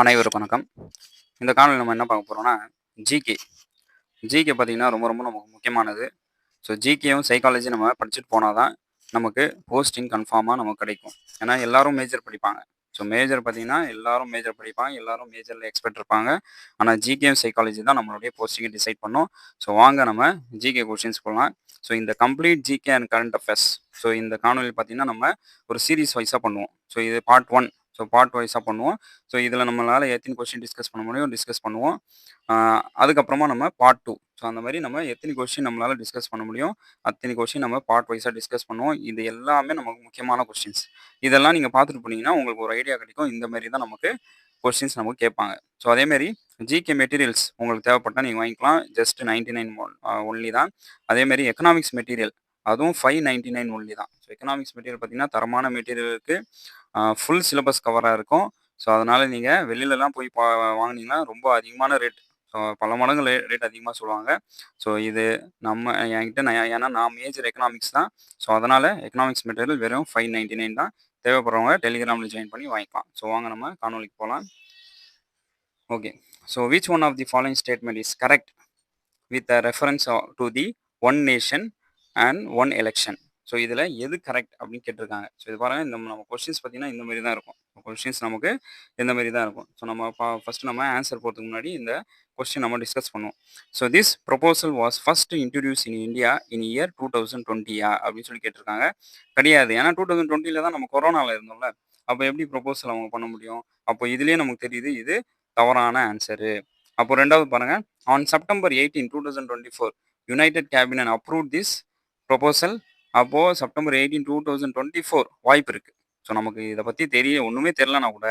அனைவருக்கும் வணக்கம். இந்த காணொலி நம்ம என்ன பார்க்க போகிறோம்னா ஜிகே ஜிகே பார்த்தீங்கன்னா ரொம்ப ரொம்ப நமக்கு முக்கியமானது. ஸோ ஜிகேவும் சைக்காலஜி நம்ம படிச்சுட்டு போனால் தான் நமக்கு போஸ்டிங் கன்ஃபார்மாக நமக்கு கிடைக்கும். ஏன்னா எல்லாரும் மேஜர் படிப்பாங்க. ஸோ மேஜர் பார்த்தீங்கன்னா எல்லாரும் மேஜர் படிப்பாங்க எல்லாரும் மேஜரில் எக்ஸ்பெக்ட் இருப்பாங்க. ஆனால் ஜிகேஎம் சைக்காலஜி தான் நம்மளுடைய போஸ்டிங்கை டிசைட் பண்ணோம். ஸோ வாங்க நம்ம ஜிகே கொஷின்ஸ் போகலாம் ஸோ இந்த complete GK and current affairs so இந்த காணொலி பார்த்தீங்கன்னா நம்ம ஒரு சீரீஸ் வைஸாக பண்ணுவோம். ஸோ இது பார்ட் ஒன் ஸோ பார்ட் வைஸாக பண்ணுவோம். ஸோ இதில் நம்மளால் எத்தனை கொஸ்டின் டிஸ்கஸ் பண்ண முடியும் டிஸ்கஸ் பண்ணுவோம். அதுக்கப்புறமா நம்ம பார்ட் டூ ஸோ அந்த மாதிரி நம்ம எத்தனை கொஸ்டின் நம்மளால் டிஸ்கஸ் பண்ண முடியும் அத்தனை கொஸ்டின் நம்ம பார்ட் வைஸாக டிஸ்கஸ் பண்ணுவோம். இது எல்லாமே நமக்கு முக்கியமான கொஸ்டின்ஸ் இதெல்லாம் நீங்கள் பார்த்துட்டு போனீங்கன்னா உங்களுக்கு ஒரு ஐடியா கிடைக்கும். இந்த மாதிரி தான் நமக்கு கொஸ்டின்ஸ் நமக்கு கேட்பாங்க. ஸோ அதேமாரி ஜிகே மெட்டீரியல்ஸ் உங்களுக்கு தேவைப்பட்டால் நீங்கள் வாங்கிக்கலாம். ஜஸ்ட் நைன்டி நைன் ஒன்லி தான். அதேமாரி எக்கனாமிக்ஸ் மெட்டீரியல் அதுவும் ஃபைவ் நைன்டி நைன் ஒன்லி தான். ஸோ எக்கனாமிக்ஸ் மெட்டீரியல் பார்த்தீங்கன்னா தரமான மெட்டீரியல் இருக்குது ஃபுல் சிலபஸ் கவராக இருக்கும். ஸோ அதனால் நீங்கள் வெளியிலலாம் போய் பா வாங்கினீங்கன்னா ரொம்ப அதிகமான ரேட் ஸோ பல மடங்கு ரேட் அதிகமாக சொல்லுவாங்க. ஸோ இது நம்ம என்கிட்ட நான் ஏன்னா நான் மேஜர் எக்கனாமிக்ஸ் தான். ஸோ அதனால் எக்கனாமிக்ஸ் மெட்டீரியல் வெறும் ஃபைவ் நைன்ட்டி நைன் தான். தேவைப்படுறவங்க டெலிகிராமில் ஜாயின் பண்ணி வாங்கிக்கலாம். ஸோ வாங்க நம்ம காணொலிக்கு போகலாம். Okay so which one of the following statement is correct with reference to the one nation and one election so இதில் எது கரெக்ட் அப்படின்னு கேட்டிருக்காங்க. ஸோ இது பாருங்கள் இந்த நம்ம கொஸ்டின்ஸ் பார்த்தீங்கன்னா இந்த மாதிரி தான் இருக்கும். கொஸ்டின்ஸ் நமக்கு இந்த மாதிரி தான் இருக்கும். ஸோ நம்ம ஃபஸ்ட்டு நம்ம ஆன்சர் போகிறதுக்கு முன்னாடி இந்த கொஸ்டின் நம்ம டிஸ்கஸ் பண்ணுவோம். So this proposal was first introduce in India in year two thousand டுவெண்ட்டியா அப்படின்னு சொல்லி கேட்டிருக்காங்க. கிடையாது. ஏன்னா டூ தௌசண்ட் டுவெண்ட்டியில் தான் நம்ம கொரோனாவில் இருந்தோம்ல. அப்போ எப்படி ப்ரொபோசல் அவங்க பண்ண முடியும்? அப்போ இதுலேயே நமக்கு தெரியுது இது தவறான ஆன்சரு அப்போ ரெண்டாவது பாருங்கள் on September eighteen two thousand twenty four united cabinet approve this proposal அப்போது September eighteen two thousand twenty four வாய்ப்பு இருக்குது ஸோ நமக்கு இதை பற்றி தெரிய ஒன்றுமே தெரிலனா கூட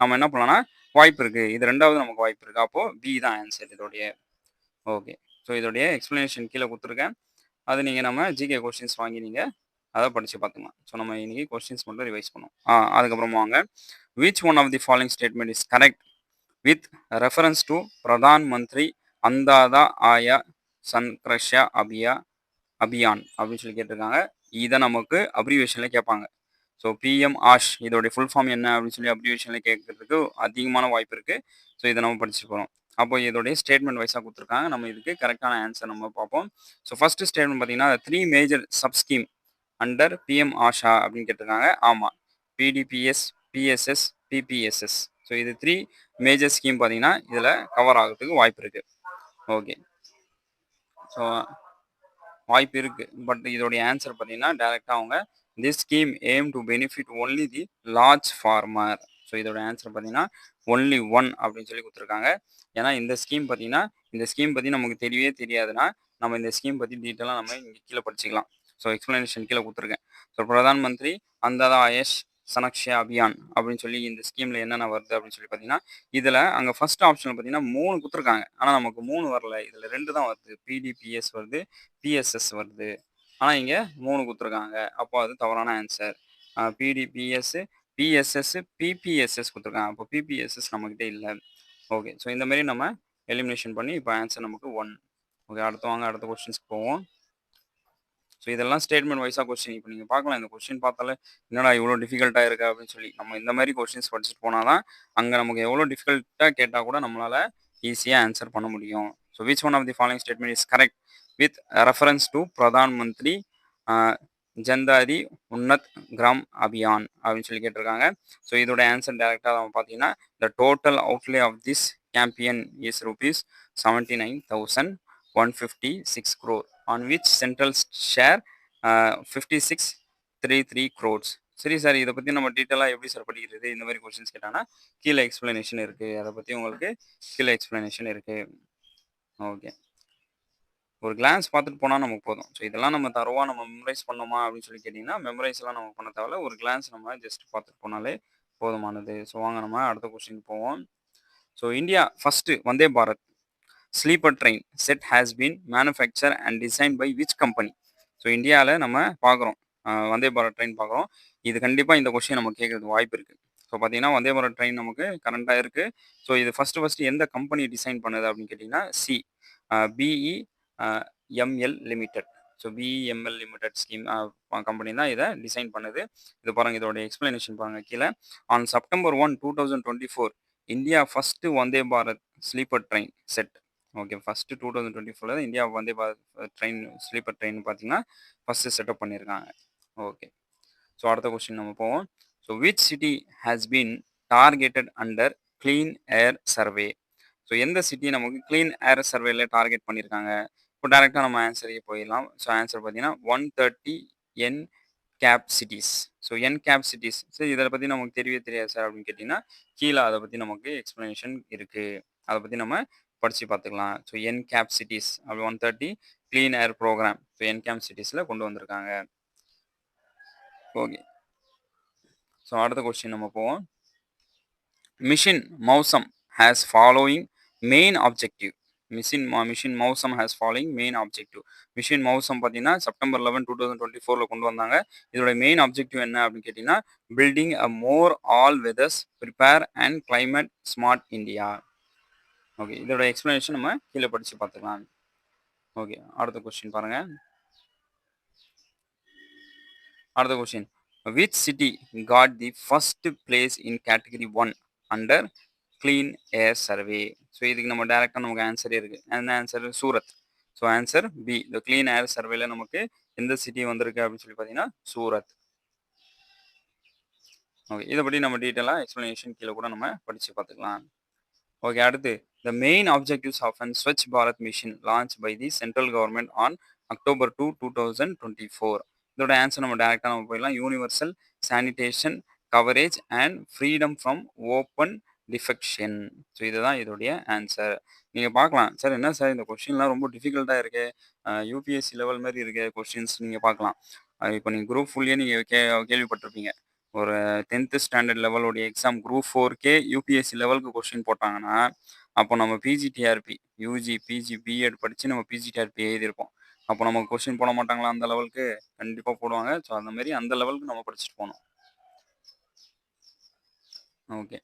நம்ம என்ன பண்ணலாம்னா வாய்ப்பு இருக்குது இது ரெண்டாவது நமக்கு வாய்ப்பு இருக்குது அப்போது பி தான் ஆன்சர் இதோடைய. ஓகே ஸோ இதோடைய எக்ஸ்ப்ளனேஷன் கீழே கொடுத்துருக்கேன். அது நீங்கள் நம்ம ஜிகே கொஸ்டின்ஸ் வாங்கி நீங்கள் அதை படித்து பார்த்துக்கலாம். ஸோ நம்ம இன்றைக்கி கொஸ்டின்ஸ் மட்டும் ரிவைஸ் பண்ணுவோம். ஆ அதுக்கப்புறமா வாங்க. Which one of the following statement is correct with reference to Pradhan Mantri Annadata Aay சன்க்ரஷ்யா அபியா அபியான் அப்படின்னு சொல்லி கேட்டிருக்காங்க. இதை நமக்கு அப்ரிவேஷனில் கேட்பாங்க. ஸோ பிஎம் ஆஷ் இதோடைய ஃபுல் ஃபார்ம் என்ன அப்படின்னு சொல்லி அப்ரிவேஷனில் கேட்கறதுக்கு அதிகமான வாய்ப்பு இருக்குது ஸோ இதை நம்ம படிச்சுட்டு போகிறோம் அப்போ இதோடைய ஸ்டேட்மெண்ட் வைஸாக கொடுத்துருக்காங்க. நம்ம இதுக்கு கரெக்டான ஆன்சர் நம்ம பார்ப்போம். ஸோ ஃபர்ஸ்ட் ஸ்டேட்மெண்ட் பார்த்தீங்கன்னா three major sub scheme under PM Aasha அப்படின்னு கேட்டிருக்காங்க. ஆமாம் பிடிபிஎஸ் பிஎஸ்எஸ் பிபிஎஸ்எஸ் ஸோ இது த்ரீ மேஜர் ஸ்கீம் பார்த்தீங்கன்னா இதில் கவர் ஆகிறதுக்கு வாய்ப்பு இருக்குது ஓகே ஸோ வாய்ப்பு இருக்குது பட் இதோடைய ஆன்சர் பார்த்தீங்கன்னா டேரெக்டாக அவங்க this scheme aim to benefit only the large farmer so இதோட ஆன்சர் பார்த்தீங்கன்னா ஒன்லி ஒன் அப்படின்னு சொல்லி கொடுத்துருக்காங்க. ஏன்னா இந்த ஸ்கீம் பார்த்தீங்கன்னா இந்த ஸ்கீம் பற்றி நமக்கு தெரியவே தெரியாதுன்னா நம்ம இந்த ஸ்கீம் பற்றி டீட்டெயிலாக நம்ம இங்கே கீழே படிச்சுக்கலாம். ஸோ எக்ஸ்ப்ளனேஷன் கீழே கொடுத்துருக்கேன். ஸோ பிரதான் மந்திரி அந்ததா ஆயஷ் சனக்ஷயா அபியான் அப்படின்னு சொல்லி இந்த ஸ்கீமில் என்னென்ன வருது அப்படின்னு சொல்லி பார்த்தீங்கன்னா இதில் அங்கே ஃபஸ்ட் ஆப்ஷனில் பார்த்தீங்கன்னா மூணு கொடுத்துருக்காங்க. ஆனால் நமக்கு மூணு வரல. இதில் ரெண்டு தான் வருது. பிடிபிஎஸ் வருது பிஎஸ்எஸ் வருது. ஆனால் இங்கே மூணு கொடுத்துருக்காங்க. அப்போ அது தவறான ஆன்சர் பிடிபிஎஸ் பிஎஸ்எஸ் பிபிஎஸ்எஸ் கொடுத்துருக்காங்க. அப்போ பிபிஎஸ்எஸ் நம்மக்கிட்ட இல்லை. ஓகே ஸோ இந்த மாதிரி நம்ம எலிமினேஷன் பண்ணி இப்போ ஆன்சர் நமக்கு ஒன் ஓகே அடுத்து வாங்க அடுத்த கொஸ்டின்ஸ்க்கு போவோம். ஸோ இதெல்லாம் ஸ்டேட்மெண்ட் வைஸாக கொஸ்டின் இப்போ நீங்கள் பார்க்கலாம் இந்த கொஸ்டின் பார்த்தாலே என்னடா இவ்வளோ டிஃபிகல்ட்டாக இருக்கா? அப்படின்னு சொல்லி நம்ம இந்த மாதிரி கொஸ்டின்ஸ் படிச்சுட்டு போனால் தான் அங்கே நமக்கு எவ்வளோ டிஃபிகல்ட்டாக கேட்டால் கூட நம்மளால் ஈஸியாக ஆன்சர் பண்ண முடியும். So which one of the following statement is correct with reference to Pradhan Mantri Janjatiya Unnat gram Abhiyan அப்படின்னு சொல்லி கேட்டிருக்காங்க. ஸோ இதோட ஆன்சர் டேரெக்டாக நம்ம பார்த்தீங்கன்னா the total outlay of this campaign is rupees seventy nine thousand one fifty six crore on which central share fifty six three three crores சரி sir இதை பற்றி நம்ம டீட்டெயிலாக எப்படி சார் படிக்கிறது? இந்த மாதிரி கொஸ்டின்ஸ் கேட்டாங்கன்னா கீழே எக்ஸ்பிளனேஷன் இருக்குது அதை பற்றி உங்களுக்கு கீழே எக்ஸ்பிளனேஷன் இருக்குது ஓகே ஒரு கிளான்ஸ் பார்த்துட்டு போனால் நமக்கு போதும். ஸோ இதெல்லாம் நம்ம தரவா நம்ம மெமரைஸ் பண்ணோமா அப்படின்னு சொல்லி கேட்டிங்கன்னா மெமரைஸ்லாம் நம்ம பண்ண தேவையில்ல. ஒரு கிளான்ஸ் நம்ம ஜஸ்ட் பார்த்துட்டு போனாலே போதுமானது. ஸோ வாங்க நம்ம அடுத்த கொஸ்டின் போவோம். So India first Vande Bharat. Sleeper train set has been manufacture and design by which company so இந்தியாவில் நம்ம பார்க்குறோம். வந்தே பாரத் ட்ரெயின் பார்க்குறோம். இது கண்டிப்பாக இந்த கொஸ்டின் நம்ம கேட்குறதுக்கு வாய்ப்பு இருக்குது ஸோ பார்த்தீங்கன்னா வந்தே பாரத் ட்ரெயின் நமக்கு கரண்ட்டாக இருக்குது ஸோ இது ஃபஸ்ட்டு ஃபஸ்ட்டு எந்த கம்பெனி டிசைன் பண்ணுது அப்படின்னு கேட்டிங்கன்னா C BE ML limited so BML limited scheme company தான் இதை டிசைன் பண்ணுது. இது பாருங்கள் இதோட எக்ஸ்பிளனேஷன் பாருங்கள் கீழே. On September one two thousand twenty four India first Vande Bharat sleeper train set okay first two thousand twenty ஃபோரில் இந்தியா வந்தே பா ட்ரெயின் ஸ்லீப்பர் ட்ரெயின் பார்த்தீங்கன்னா ஃபஸ்ட்டு செட்டப் பண்ணியிருக்காங்க. ஓகே ஸோ அடுத்த கொஸ்டின் நம்ம போவோம். So which city has been targeted under clean air survey so எந்த city நமக்கு clean air சர்வேல டார்கெட் பண்ணியிருக்காங்க? இப்போ டேரெக்டாக நம்ம ஆன்சரே போயிடலாம். ஸோ ஆன்சர் பார்த்தீங்கன்னா one thirty N cap cities so N cap cities so இதை பற்றி நமக்கு தெரியவே தெரியாது சார் அப்படின்னு கேட்டிங்கன்னா கீழே அதை பற்றி நமக்கு எக்ஸ்ப்ளனேஷன் இருக்குது அதை பற்றி நம்ம படித்து பார்த்துக்கலாம். ஸோ என் கேப் சிட்டிஸ் அப்படி one thirty clean air programme so N cap சிட்டிஸில் கொண்டு வந்திருக்காங்க. ஓகே ஸோ அடுத்த கொஸ்டின் நம்ம போவோம். Mission Mausam has following main objective mission mission Mausam has following main objective mission Mausam பார்த்தீங்கன்னா September eleven two thousand twenty ஃபோரில் கொண்டு வந்தாங்க. இதோட மெயின் ஆப்ஜெக்டிவ் என்ன அப்படின்னு கேட்டிங்கன்னா building a more all weathers prepare and climate smart India okay இதோட explanation நம்ம கீழே படித்து பார்த்துக்கலாம். ஓகே அடுத்த கொஸ்டின் பாருங்கள் அடுத்த question which city got the first place in category one under clean air survey so இதுக்கு நம்ம டேரெக்டாக நமக்கு ஆன்சரே இருக்குது என்ன answer Surat. So answer B இந்த க்ளீன் ஏர் சர்வேல நமக்கு எந்த சிட்டி வந்திருக்கு அப்படின்னு சொல்லி பார்த்தீங்கன்னா சூரத். ஓகே இதை பற்றி நம்ம டீட்டெயிலாக எக்ஸ்ப்ளனேஷன் கீழே கூட நம்ம படித்து பார்த்துக்கலாம். ஓகே அடுத்து the main objectives of an Swachh Bharat mission launch by the central government on October two two thousand twenty four இதோட ஆன்சர் நம்ம டேரெக்டாக நம்ம போயிடலாம். Universal sanitation coverage and freedom from open defecation so இதுதான் இதோடைய answer நீங்கள் பார்க்கலாம். Sir என்ன சார் இந்த கொஸ்டின்லாம் ரொம்ப டிஃபிகல்ட்டாக இருக்கு. யூபிஎஸ்சி லெவல் மாதிரி இருக்க கொஸ்டின்ஸ் நீங்கள் பார்க்கலாம். இப்போ நீங்கள் குரூப் ஃபுல்லியே நீங்கள் கே கேள்விப்பட்டிருப்பீங்க. ஒரு டென்த்து ஸ்டாண்டர்ட் லெவலுடைய எக்ஸாம் குரூப் ஃபோர்க்கே யூபிஎஸ்சி லெவலுக்கு கொஸ்டின் போட்டாங்கன்னா அப்போ நம்ம பிஜிடிஆர்பி யூஜி பிஜி பிஎட் படித்து நம்ம பிஜிடிஆர்பி எழுதியிருப்போம். அப்போ நமக்கு கொஸ்டின் போட மாட்டாங்களா அந்த லெவலுக்கு கண்டிப்பாக போடுவாங்க. ஸோ அந்த மாதிரி அந்த லெவலுக்கு நம்ம படிச்சுட்டு போகணும். ஓகே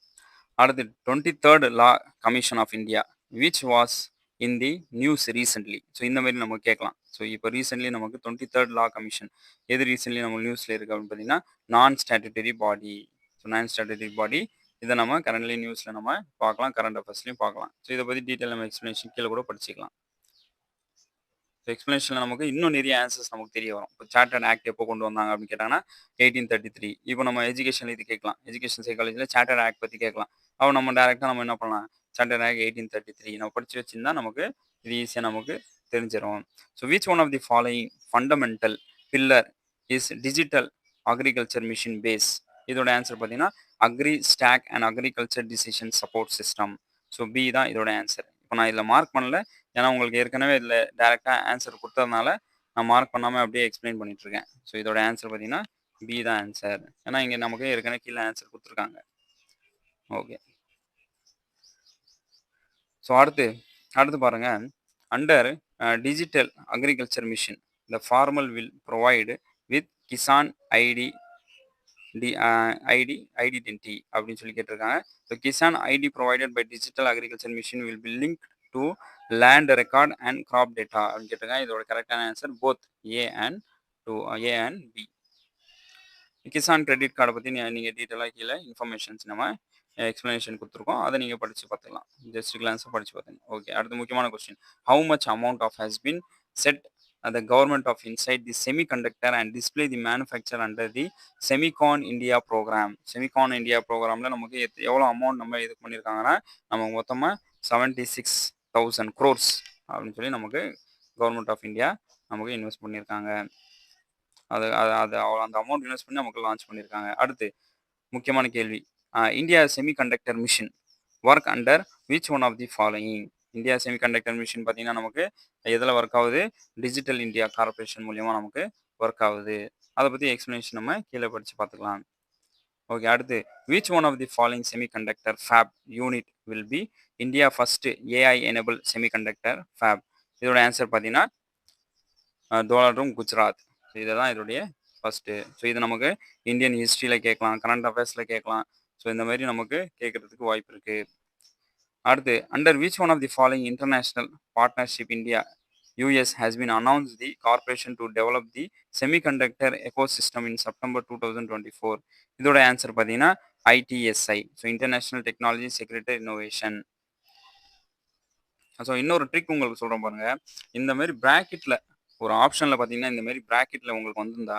அடுத்து twenty third law commission of India which was in the news recently so இந்த மாதிரி நம்ம கேட்கலாம். ஸோ இப்போ ரீசெண்ட்லி நமக்கு டுவெண்ட்டி தேர்ட் லா கமிஷன் எது ரீசெண்ட்லி நம்ம நியூஸில் இருக்குது அப்படின்னு பார்த்தீங்கன்னா நான் ஸ்டாட்டுட்டரி பாடி ஸோ நான் ஸ்டாட்டுட்டரி பாடி இதை நம்ம கரண்ட்லி நியூஸில் நம்ம பார்க்கலாம் கரண்ட் அஃபேர்ஸ்லையும் பார்க்கலாம் ஸோ இதை பற்றி டீட்டெயில் நம்ம எக்ஸ்ப்ளனேஷன் கீழே கூட படிச்சிக்கலாம். ஸோ எக்ஸ்ப்ளனேஷனில் நமக்கு இன்னும் நிறைய ஆன்சர்ஸ் நமக்கு தெரிய வரும். இப்போ சார்ட்டர்ட் ஆக்ட் எப்போ கொண்டு வந்தாங்க அப்படின்னு கேட்டாங்கன்னா எயிட்டீன் தேர்ட்டி த்ரீ இப்போ நம்ம எஜுகேஷன் இது கேட்கலாம். எஜுகேஷன் சைக்காலஜியில் சார்ட்டர்ட் ஆக்ட் பற்றி கேட்கலாம். அப்போ நம்ம டேரெக்டாக நம்ம என்ன பண்ணலாம்? Chartered act eighteen thirty three நம்ம படித்து வச்சிருந்தா நமக்கு இது ஈஸியாக நமக்கு தெரிஞ்சிடும் so which one of the following fundamental pillar is digital agriculture mission base இதோட ஆன்சர் பார்த்தீங்கன்னா agri stack and agriculture decision support system so B தான் இதோட ஆன்சர் இப்போ நான் இதில் மார்க் பண்ணல. ஏன்னா உங்களுக்கு ஏற்கனவே இதில் டேரெக்டாக ஆன்சர் கொடுத்ததுனால நான் மார்க் பண்ணாமல் அப்படியே எக்ஸ்பிளைன் பண்ணிட்டு இருக்கேன். ஸோ இதோட ஆன்சர் பார்த்தீங்கன்னா பி தான் ஆன்சர் ஏன்னா இங்கே நமக்கு ஏற்கனவே கீழே ஆன்சர் கொடுத்துருக்காங்க. ஓகே ஸோ அடுத்து அடுத்து பாருங்க. Under digital agriculture mission the farmer will provide with Kisan ID D ID identity அப்படின்னு சொல்லி கேட்டிருக்காங்க. So Kisan ID provided by digital agriculture mission will be link to land record and crop data அப்படின்னு கேட்டிருக்காங்க. இதோட கரெக்டான answer both A and two A and B Kisan credit கார்டை பற்றி நீங்கள் டீட்டெயிலாக கீழே இன்ஃபர்மேஷன்ஸ் நம்ம எக்ஸ்ப்ளனேஷன் கொடுத்துருக்கோம். அதை நீங்கள் படித்து பார்த்துக்கலாம். ஜஸ்ட் கிளான்ஸாக படித்து பார்த்துங்க. ஓகே அடுத்த முக்கியமான question how much amount of has been set the government of inside the semiconductor and display the manufacture under the semicon India programme semicon india ப்ரோக்ராமில் நமக்கு எவ்வளோ அமௌண்ட் நம்ம இது பண்ணியிருக்காங்கன்னா நமக்கு மொத்தமாக செவன்ட்டி சிக்ஸ் தௌசண்ட் க்ரோர்ஸ் அப்படின்னு சொல்லி நமக்கு கவர்மெண்ட் ஆஃப் இந்தியா நமக்கு இன்வெஸ்ட் பண்ணியிருக்காங்க அது அது அது அவ்வளோ அந்த அமௌண்ட் இன்வெஸ்ட் பண்ணி நமக்கு லான்ச் பண்ணியிருக்காங்க அடுத்து முக்கியமான கேள்வி. India semiconductor mission work under which one of the following India semiconductor mission பார்த்தீங்கன்னா நமக்கு எதில் ஒர்க் ஆகுது? டிஜிட்டல் இந்தியா கார்பரேஷன் மூலியமாக நமக்கு ஒர்க் ஆகுது. அதை பற்றி எக்ஸ்ப்ளனேஷன் நம்ம கீழே படித்து பார்த்துக்கலாம். ஓகே அடுத்து which one of the following semiconductor fab unit will be India first AI enable semiconductor fab இதோட ஆன்சர் பார்த்தீங்கன்னா டோலரும் குஜராத் ஸோ இதை தான் இதோடைய ஃபஸ்ட்டு ஸோ இது நமக்கு இந்தியன் ஹிஸ்ட்ரியில் கேட்கலாம் கரண்ட் அஃபேர்ஸில் கேட்கலாம். ஸோ இந்த மாதிரி நமக்கு கேட்குறதுக்கு வாய்ப்பு இருக்குது அடுத்து under which one of the following international partnership India US has been announce the corporation to develop the semiconductor ecosystem in September two thousand twenty four இதோட ஆன்சர் பார்த்தீங்கன்னா ITSI so international technology secretary innovation so இன்னொரு trick உங்களுக்கு சொல்கிறேன் பாருங்க. இந்த மாதிரி ப்ராக்கெட்டில் ஒரு ஆப்ஷனில் பார்த்தீங்கன்னா இந்த மாதிரி ப்ராக்கெட்டில் உங்களுக்கு வந்திருந்தா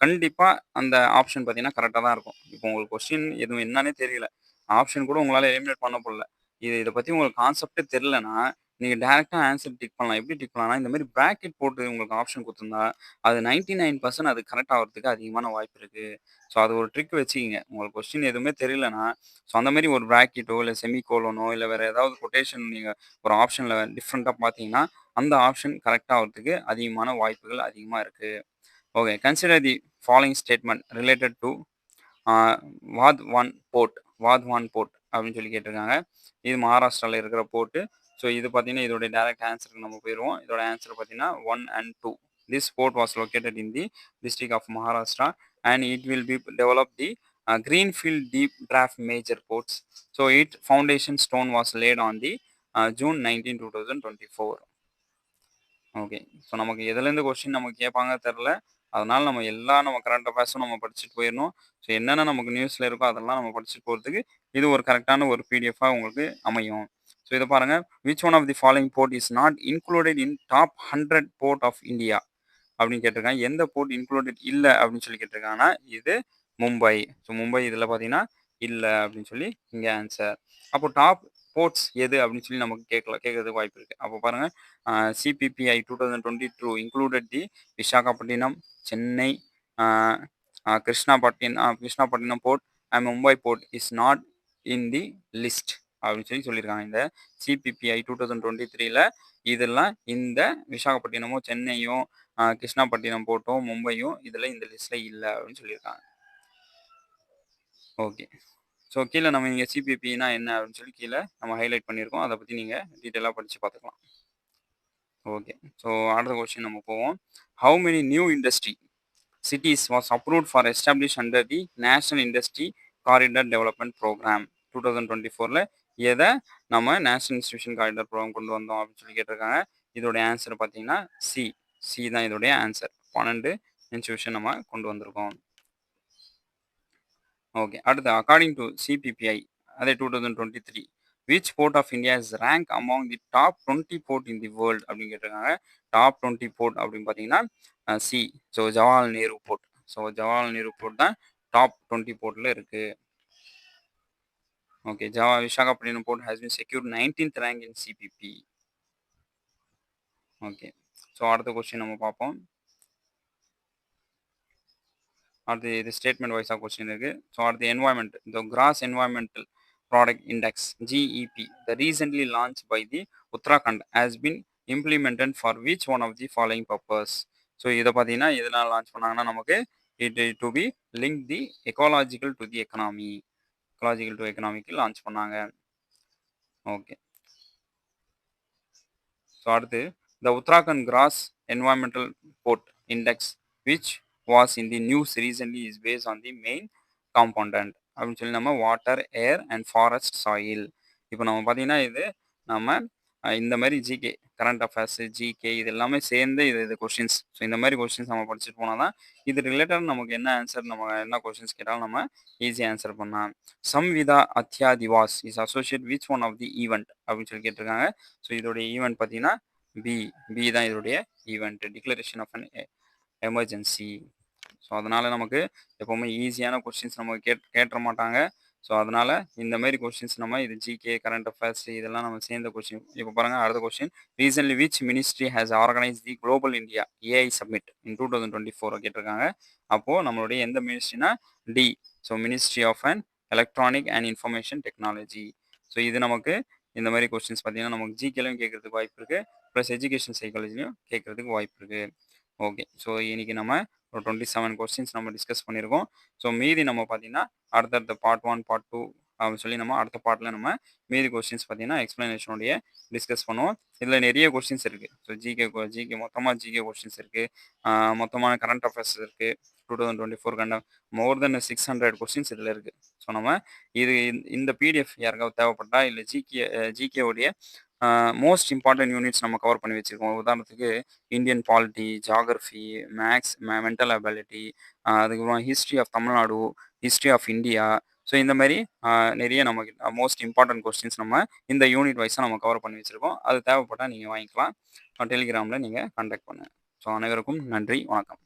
கண்டிப்பாக அந்த ஆப்ஷன் பார்த்தீங்கன்னா கரெக்டாக தான் இருக்கும். இப்போ உங்களுக்கு கொஸ்டின் எதுவும் என்னன்னே தெரியல. ஆப்ஷன் கூட உங்களால் எலிமினேட் பண்ண முடியல இது இதை பற்றி உங்களுக்கு கான்செப்டே தெரிலனா நீங்கள் டேரெக்டாக ஆன்சர் டிக் பண்ணலாம். எப்படி டிக் பண்ணலாம்னா இந்த மாதிரி ப்ராக்கெட் போட்டு உங்களுக்கு ஆப்ஷன் கொடுத்துருந்தா அது நைன்டி நைன் பர்சன்ட் அது கரெக்ட் ஆகிறதுக்கு அதிகமான வாய்ப்பு இருக்குது ஸோ அது ஒரு ட்ரிக் வச்சுக்கிங்க. உங்களுக்கு கொஸ்டின் எதுவுமே தெரியலனா ஸோ அந்த மாதிரி ஒரு ப்ராக்கெட்டோ இல்லை செமிகோலனோ இல்லை வேறு ஏதாவது கொட்டேஷன் நீங்கள் ஒரு ஆப்ஷனில் டிஃப்ரெண்ட்டாக பார்த்தீங்கன்னா அந்த ஆப்ஷன் கரெக்டாக ஆகிறதுக்கு அதிகமான வாய்ப்புகள் அதிகமாக இருக்குது okay consider the following statement related to Vadhvan port Vadhvan port அப்படின்னு சொல்லி கேட்டிருக்காங்க. இது மகாராஷ்டிராவில் இருக்கிற போர்ட்டு ஸோ இது பார்த்தீங்கன்னா இதோட டேரக்ட் ஆன்சருக்கு நம்ம போயிடுவோம் இதோட ஆன்சர் பார்த்தீங்கன்னா one and two this port was located in the district of Maharashtra and it will be develop the greenfield major draft major ports. So its foundation stone was laid on the uh, june 19 2024 okay so நமக்கு எதுலேருந்து question நமக்கு கேட்பாங்க தெரில அதனால நம்ம எல்லா நம்ம current அஃபேர்ஸும் நம்ம படிச்சுட்டு போயிடணும். ஸோ என்னென்ன நமக்கு நியூஸில் இருக்கோ அதெல்லாம் நம்ம படிச்சுட்டு போகிறதுக்கு இது ஒரு கரெக்டான ஒரு பிடிஎஃபாக உங்களுக்கு அமையும். ஸோ இதை பாருங்கள் which one of the following port is not included in top hundred port of India அப்படின்னு கேட்டிருக்காங்க. எந்த போர்ட் இன்க்ளூடட் இல்லை அப்படின்னு சொல்லி கேட்டிருக்காங்கன்னா இது மும்பை. ஸோ மும்பை இதில் பார்த்தீங்கன்னா இல்லை அப்படின்னு சொல்லி இங்கே ஆன்சர் அப்போ டாப் போர்ட்ஸ் எது அப்படின்னு சொல்லி நமக்கு கேட்கல கேட்கறதுக்கு வாய்ப்பு இருக்குது அப்போ பாருங்கள் CPPI two thousand twenty two included the Visakhapatnam Chennai Krishnapatnam Krishnapatnam port and Mumbai port is not in the list அப்படின்னு சொல்லி சொல்லியிருக்காங்க. இந்த சிபிபிஐ டூ தௌசண்ட் டுவெண்ட்டி த்ரீல இதெல்லாம் இந்த விசாகப்பட்டினமோ சென்னையும் கிருஷ்ணாபட்டினம் போட்டோம் மும்பையும் இதில் இந்த லிஸ்ட்டில் இல்லை அப்படின்னு சொல்லியிருக்காங்க. ஓகே ஸோ கீழே நம்ம இங்கே சிபிபினா என்ன அப்படின்னு சொல்லி கீழே நம்ம ஹைலைட் பண்ணியிருக்கோம். அதை பற்றி நீங்கள் டீட்டெயிலாக படித்து பார்த்துக்கலாம். ஓகே ஸோ அடுத்த கொஸ்டின் நம்ம போவோம். How many new industry cities was approved for establish under the national industry corridor development program two thousand twenty ஃபோரில் எதை நம்ம நேஷனல் இன்ஸ்டியூஷன் காரிடர் ப்ரோக்ராம் கொண்டு வந்தோம் அப்படின்னு சொல்லி கேட்டிருக்காங்க. இதோடைய ஆன்சர் பார்த்தீங்கன்னா சி சி தான் இதோடைய ஆன்சர் பன்னெண்டு இன்ஸ்டியூஷன் நம்ம கொண்டு வந்திருக்கோம். ஓகே அடுத்து அக்கார்டிங் டு சிபிபிஐ அதே two thousand twenty three which port of India is rank among the top twenty port in the world அப்படின்னு கேட்டிருக்காங்க. டாப் டுவெண்ட்டி போர்ட் அப்படின்னு பார்த்தீங்கன்னா see so Jawaharlal Nehru port so Jawaharlal Nehru port தான் top twenty போர்ட்டில் இருக்குது okay Java Visakhapatnam port has been secure nineteenth rank in CPP okay so அடுத்த question நம்ம பார்ப்போம். அடுத்து இது ஸ்டேட்மெண்ட் வைஸாக கொஸ்டின் இருக்குது ஸோ அடுத்து என்வாயன்மெண்ட் இந்த gross environmental product index GEP the recently launch by the Uttarakhand has been implemented for which one of the following purpose so இதை பார்த்தீங்கன்னா எதனால் லான்ச் பண்ணாங்கன்னா நமக்கு it to be link the ecological to the economy ecological to economic launch பண்ணாங்க. Okay so அடுத்து the Uttarakhand gross environmental port index which was in the news recently is base on the main component அப்படின்னு சொல்லி நம்ம water air and forest soil இப்போ நம்ம பார்த்தீங்கன்னா இது நம்ம இந்த மாதிரி ஜிகே கரண்ட் அஃபேர்ஸ் ஜிகே இது எல்லாமே சேர்ந்து இது இது கொஷின்ஸ் ஸோ இந்த மாதிரி கொஷின்ஸ் நம்ம படிச்சுட்டு போனால் தான் இது ரிலேட்டட் நமக்கு என்ன ஆன்சர் நம்ம என்ன கொஷின்ஸ் கேட்டாலும் நம்ம ஈஸியாக ஆன்சர் பண்ணலாம். Samvidhan Hatya Diwas is associate which one of the event அப்படின்னு சொல்லி கேட்டிருக்காங்க. ஸோ இதோடைய ஈவெண்ட் பார்த்தீங்கன்னா பி பி தான் இதோடைய event declaration of an emergency so அதனால் நமக்கு எப்போவுமே ஈஸியான கொஸ்டின்ஸ் நமக்கு கேட் கேட்டுற மாட்டாங்க. ஸோ அதனால் இந்த மாதிரி கொஸ்டின்ஸ் நம்ம இது ஜிகே கரண்ட் அஃபேர்ஸ் இதெல்லாம் நம்ம சேர்ந்த கொஸ்டின் இப்போ பாருங்கள் அடுத்த question recently which ministry has organise the global India AI summit in two thousand twenty four கேட்டிருக்காங்க. அப்போது நம்மளுடைய எந்த மினிஸ்ட்ரினா D so ministry of and electronic and information technology so இது நமக்கு இந்த மாதிரி கொஸ்டின்ஸ் பார்த்தீங்கன்னா நமக்கு ஜிகேலையும் கேட்கறதுக்கு வாய்ப்பு இருக்குது ப்ளஸ் எஜுகேஷன் சைக்காலஜிலையும் கேட்கறதுக்கு வாய்ப்பு இருக்குது ஓகே ஸோ இன்றைக்கி நம்ம ஒரு டுவெண்ட்டி செவன் கொஸ்டின்ஸ் நம்ம டிஸ்கஸ் பண்ணியிருக்கோம். ஸோ மீதி நம்ம பார்த்தீங்கன்னா அடுத்தடுத்த பார்ட் ஒன் பார்ட் டூ அப்படின்னு சொல்லி நம்ம அடுத்த பார்ட்டில் நம்ம மீதி கொஸ்டின்ஸ் பார்த்தீங்கன்னா எக்ஸ்ப்ளனேஷனுடைய டிஸ்கஸ் பண்ணுவோம். இதில் நிறைய கொஸ்டின்ஸ் இருக்குது ஸோ ஜிகே ஜிகே மொத்தமாக ஜிகே கொஸ்டின்ஸ் இருக்குது மொத்தமான கரண்ட் அஃபேர்ஸ் இருக்குது டூ தௌசண்ட் டுவெண்ட்டி ஃபோர் கண்ட more than six hundred questions இதில் இருக்குது ஸோ நம்ம இது இந்த பிடிஎஃப் யாருக்காவது தேவைப்பட்டா இல்லை ஜிகே ஜிகேவுடைய மோஸ்ட் இம்பார்ட்டன்ட் யூனிட்ஸ் நம்ம கவர் பண்ணி வச்சுருக்கோம். உதாரணத்துக்கு Indian polity geography maths mental ability அதுக்கப்புறம் history of Tamil Nadu history of India so இந்த மாதிரி நிறைய நமக்கு மோஸ்ட் இம்பார்ட்டன்ட் கொஸ்டின்ஸ் நம்ம இந்த யூனிட் வைஸாக நம்ம கவர் பண்ணி வச்சுருக்கோம். அது தேவைப்பட்டால் நீங்கள் வாங்கிக்கலாம். டெலிகிராமில் நீங்கள் கான்டாக்ட் பண்ணுங்கள் ஸோ அனைவருக்கும் நன்றி வணக்கம்.